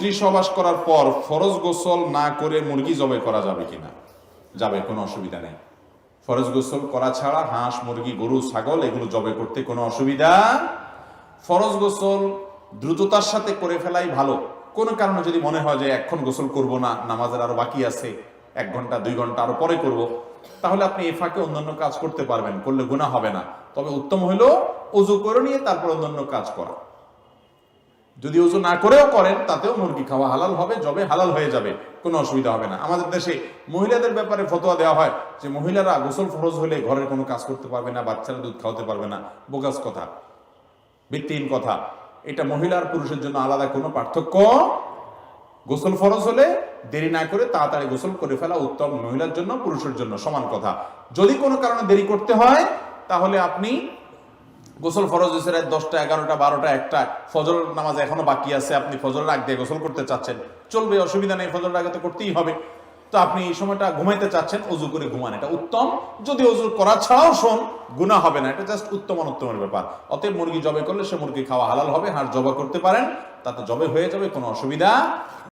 স্ত্রী সহবাস করার পর ফরজ গোসল না করে মুরগি জবে করা যাবে কিনা? যাবে, কোনো অসুবিধা নেই। ফরজ গোসল করা ছাড়া হাঁস, মুরগি, গরু, ছাগল, এগুলো জবে করতে কোনো অসুবিধা ফরজ গোসল দ্রুততার সাথে করে ফেলাই ভালো। কোনো কারণে যদি মনে হয় যে এখন গোসল করব না, নামাজের আরও বাকি আছে, এক ঘণ্টা, দুই ঘণ্টা আরও পরে করব, তাহলে আপনি এ ফাঁকে অন্যান্য কাজ করতে পারবেন, করলে গুণা হবে না। তবে উত্তম হলো অজু করে নিয়ে তারপর অন্যান্য কাজ করা। যদি ওজু না করেও করেন, তাতেও মুরগি খাওয়া হালাল হবে, জবে হালাল হয়ে যাবে, কোনো অসুবিধা হবে না। আমাদের দেশে মহিলাদের ব্যাপারে ফতোয়া দেওয়া হয় যে, মহিলারা গোসল ফরজ হলে ঘরের কোনো কাজ করতে পারবে না, বাচ্চারা দুধ খাওয়াতে পারবে না। বোগাস কথা, ভিত্তিহীন কথা। এটা মহিলার পুরুষের জন্য আলাদা কোনো পার্থক্য গোসল ফরজ হলে দেরি না করে তাড়াতাড়ি গোসল করে ফেলা উত্তম মহিলার জন্য, পুরুষের জন্য সমান কথা। যদি কোনো কারণে দেরি করতে হয়, তাহলে আপনি গোসল ফরজ হয়েছে রাত দশটা, এগারোটা, বারোটা, একটা। ফজর নামাজ এখনও বাকি আছে, আপনি ফজরের আগ দিয়ে গোসল করতে চাচ্ছেন। চলবে, অসুবিধা নেই ফজরের আগে তো করতেই হবে। তো আপনি এই সময়টা ঘুমাইতে চাচ্ছেন, অজু করে ঘুমান, এটা উত্তম। যদি অজু করা ছাড়াও শোন গুণা হবে না, এটা জাস্ট উত্তম অনুত্তমের ব্যাপার। অতএব মুরগি জবে করলে সে মুরগি খাওয়া হালাল হবে হাড় জবা করতে পারেন, তাতে জবে হয়ে যাবে, কোনো অসুবিধা